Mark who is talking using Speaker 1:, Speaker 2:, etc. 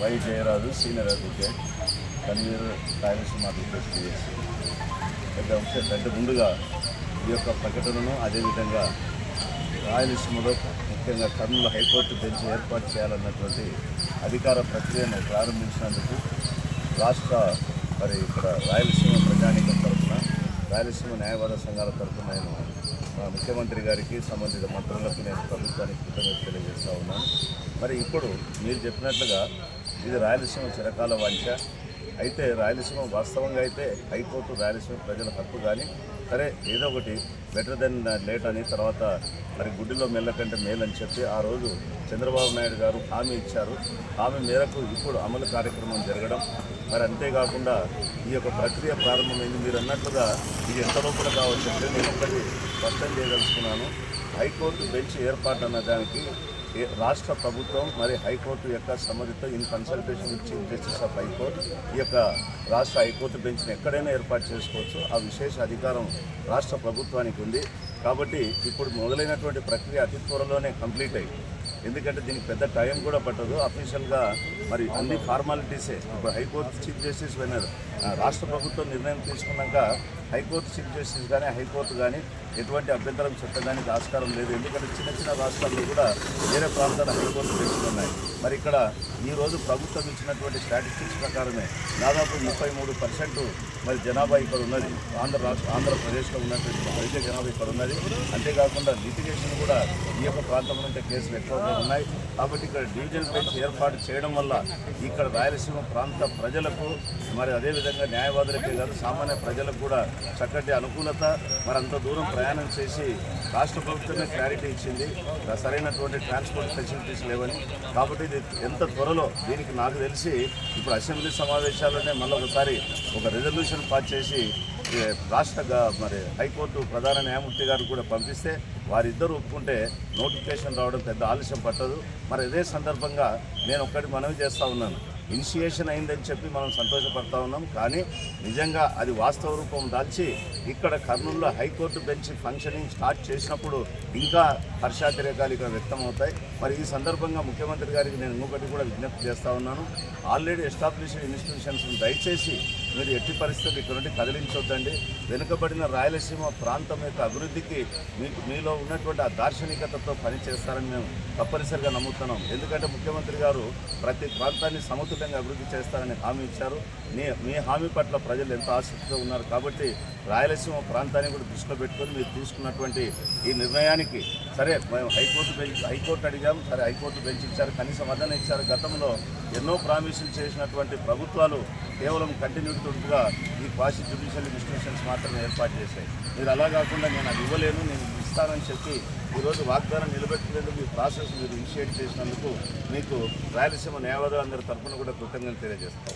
Speaker 1: Y Jayaraju senior advocate. Convener Rayalaseema advocate PSC పెద్ద అంశం కంటే ముందుగా ఈ యొక్క ప్రకటనను అదేవిధంగా రాయలసీమలో ముఖ్యంగా కర్నూలు హైకోర్టు బెంచ్ ఏర్పాటు చేయాలన్నటువంటి అధికార ప్రక్రియను ప్రారంభించినందుకు రాష్ట్ర మరి ఇక్కడ రాయలసీమ ప్రజానీకం తరఫున రాయలసీమ న్యాయవాద సంఘాల తరఫున నేను ముఖ్యమంత్రి గారికి సంబంధిత మంత్రులకు నేను ప్రభుత్వానికి కృతజ్ఞత తెలియజేస్తా ఉన్నాను. మరి ఇప్పుడు మీరు చెప్పినట్లుగా ఇది రాయలసీమ చిరకాల వాంఛ. అయితే రాయలసీమ వాస్తవంగా అయితే హైకోర్టు రాయలసీమ ప్రజల హక్కు కానీ సరే ఏదో ఒకటి బెటర్ దెన్ లేట్ అని తర్వాత మరి గుడ్డిలో మెల్లకంటే మేలు అని చెప్పి ఆ రోజు చంద్రబాబు నాయుడు గారు హామీ ఇచ్చారు. హామీ మేరకు ఇప్పుడు అమలు కార్యక్రమం జరగడం. మరి అంతేకాకుండా ఈ యొక్క ప్రక్రియ ప్రారంభమైంది. మీరు అన్నట్లుగా ఇది ఎంత లోపల కావచ్చు నేను ఒకటి స్పష్టం చేయదలుచుకున్నాను. హైకోర్టు బెంచ్ ఏర్పాటు అన్న దానికి రాష్ట్ర ప్రభుత్వం మరి హైకోర్టు యొక్క సమ్మతితో in consultation with chief justice of high court ఈ యొక్క రాష్ట్ర హైకోర్టు బెంచ్ని ఎక్కడైనా ఏర్పాటు చేసుకోవచ్చు. ఆ విశేష అధికారం రాష్ట్ర ప్రభుత్వానికి ఉంది. కాబట్టి ఇప్పుడు మొదలైనటువంటి ప్రక్రియ అతి త్వరలోనే కంప్లీట్ అయ్యి ఎందుకంటే దీనికి పెద్ద టైం కూడా పట్టదు. అఫీషియల్గా మరి అన్ని ఫార్మాలిటీసే ఇప్పుడు హైకోర్టు చీఫ్ జస్టిస్ విన్నారు రాష్ట్ర ప్రభుత్వం నిర్ణయం తీసుకున్నాక హైకోర్టు చీఫ్ జస్టిస్ కానీ హైకోర్టు కానీ ఎటువంటి అభ్యంతరం చెప్పడానికి ఆస్కారం లేదు. ఎందుకంటే చిన్న చిన్న రాష్ట్రాల్లో కూడా వేరే ప్రాంతాల హైకోర్టు పెంచుతున్నాయి ఉన్నాయి. మరి ఇక్కడ ఈ రోజు ప్రభుత్వం ఇచ్చినటువంటి స్టాటిస్టిక్స్ ప్రకారమే దాదాపు ముప్పై మూడు పర్సెంట్ మరి జనాభా ఇక్కడ ఉన్నది. ఆంధ్ర రాష్ట్ర ఆంధ్రప్రదేశ్లో ఉన్నటువంటి వైద్య జనాభా ఇక్కడ ఉన్నది. అంతేకాకుండా లిటిగేషన్ కూడా ఈ యొక్క ప్రాంతం నుండి కేసులు ఎక్కువగా ఉన్నాయి. కాబట్టి ఇక్కడ డివిజన్ బెంచ్ ఏర్పాటు చేయడం వల్ల ఇక్కడ రాయలసీమ ప్రాంత ప్రజలకు మరి అదేవిధంగా న్యాయవాదులకే కాదు సామాన్య ప్రజలకు కూడా చక్కటి అనుకూలత మరి అంత దూరం ప్రయాణం చేసి రాష్ట్ర ప్రభుత్వమే క్లారిటీ ఇచ్చింది. సరైనటువంటి ట్రాన్స్పోర్ట్ ఫెసిలిటీస్ లేవని. కాబట్టి ఇది ఎంత త్వరలో దీనికి నాకు తెలిసి ఇప్పుడు అసెంబ్లీ సమావేశాల్లోనే మళ్ళీ ఒకసారి ఒక రిజల్యూషన్ పాస్ చేసి రాష్ట్ర మరి హైకోర్టు ప్రధాన న్యాయమూర్తి గారు కూడా పంపిస్తే వారిద్దరూ ఒప్పుకుంటే నోటిఫికేషన్ రావడం పెద్ద ఆలస్యం పట్టదు. మరి అదే సందర్భంగా నేను ఒక్కటి మనవి చేస్తూ ఉన్నాను. ఇనిషియేషన్ అయిందని చెప్పి మనం సంతోషపడతా ఉన్నాం. కానీ నిజంగా అది వాస్తవ రూపం దాల్చి ఇక్కడ కర్నూలులో హైకోర్టు బెంచ్ ఫంక్షనింగ్ స్టార్ట్ చేసినప్పుడు ఇంకా హర్షాతిరేకాలు ఇక్కడ వ్యక్తం అవుతాయి మరి ఈ సందర్భంగా ముఖ్యమంత్రి గారికి నేను ఇంకొకటి కూడా విజ్ఞప్తి చేస్తూ ఉన్నాను. ఆల్రెడీ ఎస్టాబ్లిష్డ్ ఇన్స్టిట్యూషన్స్ దయచేసి మీరు ఎట్టి పరిస్థితులు ఇక్కడ నుండి కదిలించొద్దండి. వెనుకబడిన రాయలసీమ ప్రాంతం యొక్క అభివృద్ధికి మీకు మీలో ఉన్నటువంటి ఆ దార్శనికతతో పనిచేస్తారని మేము తప్పనిసరిగా నమ్ముతున్నాం. ఎందుకంటే ముఖ్యమంత్రి గారు ప్రతి ప్రాంతాన్ని సమతుల్యంగా అభివృద్ధి చేస్తారని హామీ ఇచ్చారు. మీ మీ హామీ పట్ల ప్రజలు ఎంతో ఆసక్తిగా ఉన్నారు కాబట్టి రాయలసీమ ప్రాంతాన్ని కూడా దృష్టిలో పెట్టుకొని మీరు తీసుకున్నటువంటి ఈ నిర్ణయానికి సరే మేము హైకోర్టు బెంచ్ హైకోర్టు అడిగాం సరే హైకోర్టు బెంచ్ ఇచ్చారు. కనీసం అదన ఇచ్చారు. గతంలో ఎన్నో ప్రామిసులు చేసినటువంటి ప్రభుత్వాలు కేవలం కంటిన్యూటీగా ఈ క్వాసి జ్యుడిషియల్ ఇన్స్టిట్యూషన్స్ మాత్రమే ఏర్పాటు చేశాయి. మీరు అలా కాకుండా నేను అది ఇవ్వలేను నేను ఇస్తానని చెప్పి ఈరోజు వాగ్దానం నిలబెట్టేందుకు ఈ ప్రాసెస్ మీరు ఇనిషియేట్ చేసినందుకు మీకు రాయలసీమ న్యాయవాదులందరి తరఫున కూడా కృతజ్ఞతలు తెలియజేస్తాం.